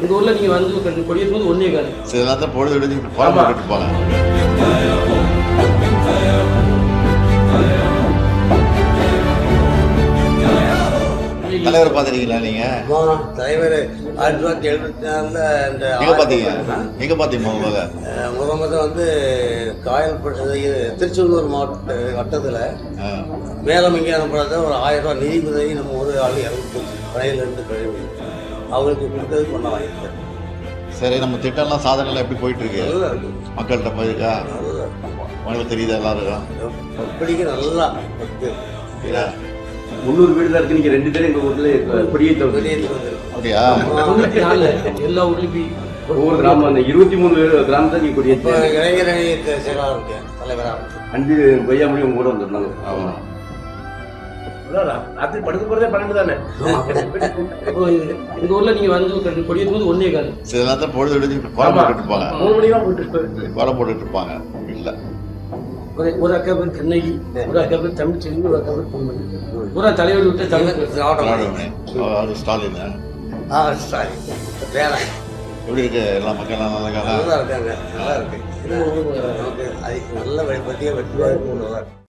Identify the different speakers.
Speaker 1: எங்கள் ஊரில் நீங்கள் வந்து கொடியேற்றும் போது ஒன்றே காலு.
Speaker 2: சில நேரத்தில் பொழுது விடுஞ்சு கோலம்
Speaker 1: ஆமா.
Speaker 2: போட்டுட்டு போங்க தலைவர் பார்த்துருக்கீங்களா நீங்க?
Speaker 3: தலைவர். ஆயிரத்தி தொள்ளாயிரத்தி எழுபத்தி நாலில் இந்த
Speaker 2: எங்க பாத்தீங்க எங்க பாத்தீங்க முதல்ல?
Speaker 3: அஹ், முத முத வந்து இது திருச்செந்தூர் மாவட்ட வட்டத்தில்
Speaker 2: ஆ.
Speaker 3: மேலம் இங்கே அனுப்புறத ஒரு ஆயிரம் ரூபாய் நிதி உதவி நம்ம ஒரு ஆள் இறந்து கடையிலேருந்து கழுவி. அவங்களுக்கு கொடுத்தது பண்ண வாங்கிட்டேன்
Speaker 2: சரி நம்ம திட்டம்லாம் சாதனைலாம் எப்படி போயிட்டு இருக்கு. மக்கள்கிட்ட போயிருக்கா. உங்களுக்கு தெரியுதா எல்லாருக்கும்?
Speaker 3: படிக்க நல்லா?
Speaker 4: முந்நூறு வீடு தான் இருக்கு. நீங்க ரெண்டு பேரும் எங்க ஊர்ல
Speaker 3: வந்திருக்கு.
Speaker 2: அப்படியா?
Speaker 1: தொண்ணூற்றி நாலில் எல்லா ஊர்லேயும்
Speaker 4: ஒவ்வொரு கிராமம் அந்த இருபத்தி மூணு கிராமத்தை நீங்க குடியேற்ற
Speaker 3: இளைஞர் தலைவராக
Speaker 4: அன்பு பையாமொழி உங்க கூட வந்திருந்தாங்க.
Speaker 2: ஆமா.
Speaker 5: ராத்திரி படுக்க போறதே பன்னெண்டு தானே?
Speaker 1: எங்கள் ஊரில் நீங்கள் வந்து கொடியேற்றும் போது ஒன்றே காலு.
Speaker 2: சில நேரத்தில் பொழுது விடுஞ்சு கோலம் போட்டுட்டு போங்க
Speaker 5: மூணு மணிக்கெல்லாம் போயிட்டு
Speaker 2: கோலம் போட்டுட்டு இருப்பாங்க. இல்ல.
Speaker 1: ஒரு ஒரு அக்கா பேர் கண்ணகி ஒரு அக்கா பேர் தமிழ்ச்செல்வி ஒரு அக்கா பேர் பொன்மணி பூரா தலைவர் விட்டு தமிழ்
Speaker 2: ஸ்டாலின்.
Speaker 3: ஆ சாரி வேற.
Speaker 2: எப்படி இருக்கு? எல்லா மக்கள் நல்லா இருக்காங்க
Speaker 3: நல்லா இருக்காங்க. நல்லா இருக்கு. நமக்கு அது நல்ல பற்றிய வெற்றியாக நல்லா இருக்கு